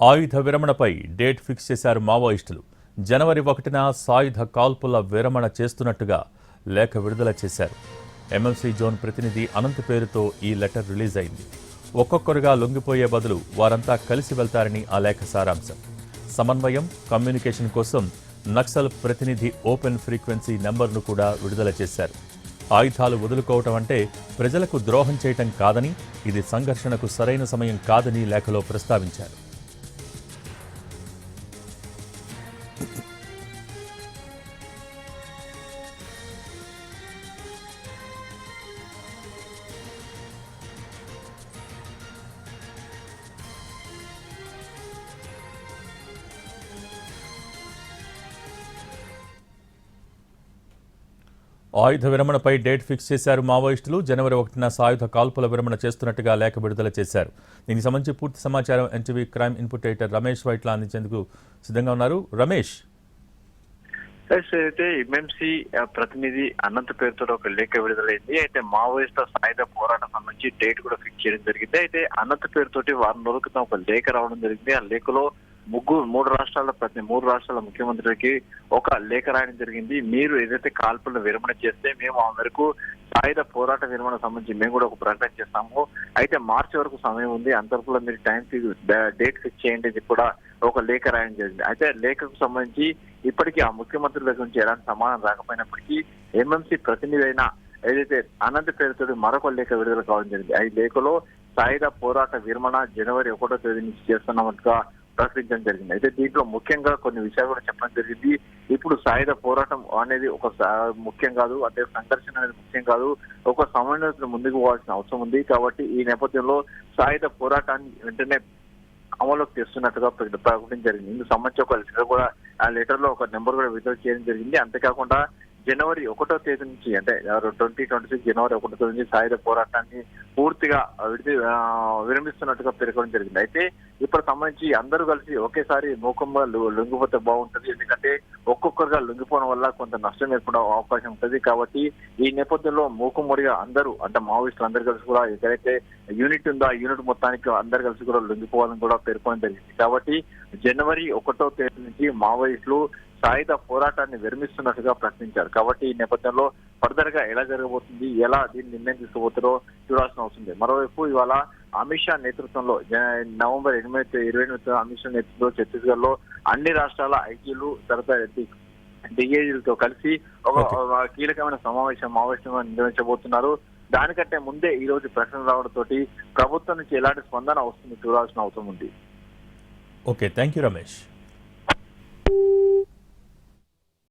ఆయుధ విరమణపై date fix చేశారు మావోయిస్టులు. జనవరి ఒకటిన సాయుధ కాల్పుల విరమణ చేస్తున్నట్టుగా లేఖ విడుదల చేశారు. ఎంఎంసీ జోన్ ప్రతినిధి అనంత్ పేరుతో ఈ లెటర్ రిలీజ్ అయింది. ఒక్కొక్కరుగా లొంగిపోయే బదులు వారంతా కలిసి వెళ్తారని ఆ లేఖ సారాంశం. సమన్వయం కమ్యూనికేషన్ కోసం నక్సల్ ప్రతినిధి ఓపెన్ ఫ్రీక్వెన్సీ నెంబర్ను కూడా విడుదల చేశారు. ఆయుధాలు వదులుకోవటం అంటే ప్రజలకు ద్రోహం చేయటం కాదని ఇది సంఘర్షణకు సరైన సమయం కాదని లేఖలో ప్రస్తావించారు. ఆయుధ విరమణపై డేట్ ఫిక్స్ చేశారు మావోయిస్టులు. జనవరి ఒకటిన సాయుధ కాల్పుల విరమణ చేస్తున్నట్టుగా లేఖ విడుదల చేశారు. దీనికి సంబంధించి పూర్తి సమాచారం NTV crime input editor Ramesh Vytla అందించేందుకు సిద్ధంగా ఉన్నారు. రమేష్. అయితే ఎంఎంసీ ప్రతినిధి అనంత పేరుతో ఒక లేఖ విడుదలైంది. అయితే మావోయిస్టుల సాయుధ పోరాటం సంబంధించి డేట్ కూడా ఫిక్స్ చేయడం జరిగింది. అయితే అనంత పేరుతోటి వారం రోజుల క్రితం ఒక లేఖ రావడం జరిగింది. ఆ లేఖలో ముగ్గురు మూడు రాష్ట్రాల ప్రతి మూడు రాష్ట్రాల ముఖ్యమంత్రికి ఒక లేఖ రాయడం జరిగింది. మీరు ఏదైతే కాల్పులను విరమణ చేస్తే మేము ఆ మేరకు సాయుధ పోరాట విరమణ సంబంధించి మేము కూడా ఒక ప్రకటన చేస్తాము. అయితే మార్చి వరకు సమయం ఉంది. అంతవరకు మీరు టైం డేట్ ఫిక్స్ చేయండి అని కూడా ఒక లేఖ రాయడం జరిగింది. అయితే లేఖకు సంబంధించి ఇప్పటికీ ఆ ముఖ్యమంత్రుల దగ్గర నుంచి ఎలాంటి సమాధానం రాకపోయినప్పటికీ ఎంఎంసీ ప్రతినిధి అయిన ఏదైతే అనంత పేరుతో మరొక లేఖ విడుదల కావడం జరిగింది. ఈ లేఖలో సాయుధ పోరాట విరమణ జనవరి ఒకటో తేదీ నుంచి చేస్తున్నట్టుగా ప్రకటించడం జరిగింది. అయితే దీంట్లో ముఖ్యంగా కొన్ని విషయాలు కూడా చెప్పడం జరిగింది. ఇప్పుడు సాయుధ పోరాటం అనేది ఒక ముఖ్యం కాదు. అంటే సంఘర్షణ అనేది ముఖ్యం కాదు. ఒక సమన్వయతను ముందుకు పోవాల్సిన అవసరం ఉంది. కాబట్టి ఈ నేపథ్యంలో సాయుధ పోరాటాన్ని వెంటనే అమలులోకి తెస్తున్నట్టుగా ప్రకటించడం జరిగింది. ఇందుకు సంబంధించి ఒక లెటర్ కూడా ఆ లెటర్లో ఒక నెంబర్ కూడా విడుదల చేయడం జరిగింది. అంతేకాకుండా జనవరి ఒకటో తేదీ నుంచి అంటే ట్వంటీ ట్వంటీ సిక్స్ జనవరి ఒకటో తేదీ నుంచి సాయుధ పోరాటాన్ని పూర్తిగా విడిది విరమిస్తున్నట్టుగా పేర్కొనడం జరిగింది. అయితే ఇప్పుడు సంబంధించి అందరూ కలిసి ఒకేసారి మూకంగా లొంగిపోతే బాగుంటుంది. ఎందుకంటే ఒక్కొక్కరుగా లొంగిపోవడం వల్ల కొంత నష్టం ఏర్పడే అవకాశం ఉంటుంది. కాబట్టి ఈ నేపథ్యంలో మూకుమ్మడిగా అందరూ అంటే మావోయిస్టులు అందరు కలిసి కూడా ఎక్కడైతే యూనిట్ ఉందో ఆ యూనిట్ మొత్తానికి అందరు కలిసి కూడా లొంగిపోవాలని కూడా పేర్కొనడం జరిగింది. కాబట్టి జనవరి ఒకటో తేదీ నుంచి మావోయిస్టులు సాయుధ పోరాటాన్ని విరమిస్తున్నట్టుగా ప్రకటించారు. కాబట్టి ఈ నేపథ్యంలో ఫర్దర్గా ఎలా జరగబోతుంది ఎలా దీన్ని నిర్ణయం తీసుకోబోతారో చూడాల్సిన అవసరం ఉంది. మరోవైపు ఇవాళ అమిత్ షా నేతృత్వంలో నవంబర్ ఎనిమిది ఇరవై ఎనిమిది అమిత్ షా నేతృత్వంలో ఛత్తీస్గఢ్లో అన్ని రాష్ట్రాల ఐజీలు తర్వాత డిఏజీలతో కలిసి ఒక కీలకమైన సమావేశం మావోయిస్టుగా నిర్వహించబోతున్నారు. దానికంటే ముందే ఈ రోజు ప్రకటన రావడంతో ప్రభుత్వం నుంచి ఎలాంటి స్పందన వస్తుంది చూడాల్సిన అవసరం ఉంది. Okay thank you Ramesh.